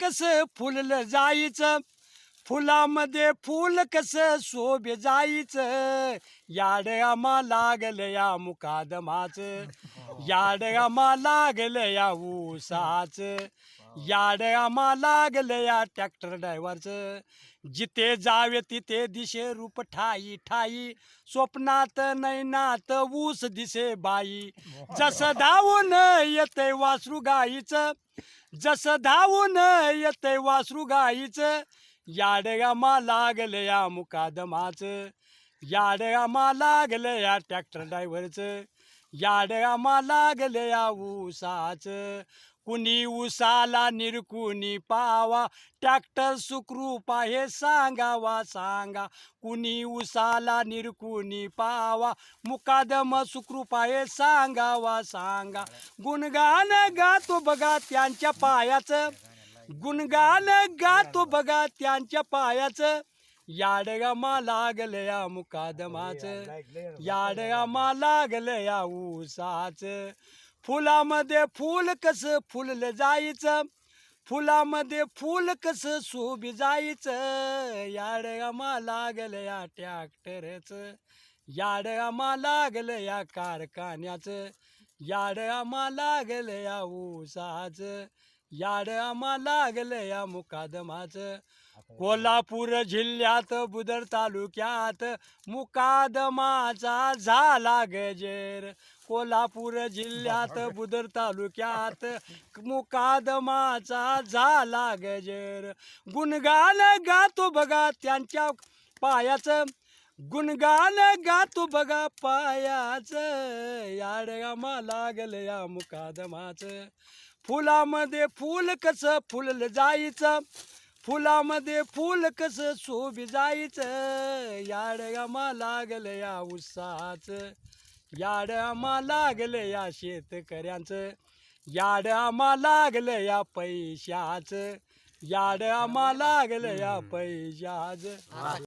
कस फुललं जायचं? फुलामध्ये फुल कस शोभे जायचं? याड आम्हा लागल या मुकादमाच याड आम्हा लागल या ऊसाच. याड आम्हा लागल या ट्रॅक्टर ड्रायव्हरचं. जिथे जावे तिथे दिशे रूप ठाई ठाई. स्वप्नात नैनात ऊस दिसे बाई. जसं धावून येते वासरू गाईचं जसं धावून येते वासरू गाईच याडगामा लागले या मुकादमाच याडगामा लागले या ट्रॅक्टर ड्रायव्हरचं. याडगामा लागलं या ऊसाच. कुणी उसाला निरकुनी पावा. ट्रॅक्टर सुखरूपा हे सांगावा सांगा. कुणी उसाला निरकुनी पावा. मुकादम सुखरूपा हे सांगावा सांगा. गुणगान गातो बघा त्यांच्या पायाचं. गुणगान गातो बघा त्यांच्या पायाचं. याडगामा लागलं या मुकादमाचं याडगामा लागलं या ऊसाचं फुलामध्ये फुल कसं फुललं जायचं फुलामध्ये फुल कसं शोभी जायचं याडगामा लागलं या ट्रॅक्टरचं याडगामा लागलं या कारखान्याचं याडगामा लागलं या ऊसाचं याड आम्हा लागलं या मुकादमाचं कोल्हापूर जिल्ह्यात बुदर तालुक्यात मुकादमाचा झाला गजेर. कोल्हापूर जिल्ह्यात बुदर तालुक्यात मुकादमाचा झाला गजेर. गुणगान गातो बघा त्यांच्या पायाचं. गुणगान गातो बघा पायाचं. याड आम्हा लागलं या मुकादमाचं फुलामध्ये फुल कसं फुललं जायचं? फुलामध्ये फुल कसं शोभी जायचं? याड आम्हा लागलं या उत्साहाचं याड आम्हा लागलं या शेतकऱ्यांचं. याड आम्हा लागलं या पैशाचं. याड आम्हा लागलं या पैशाचं.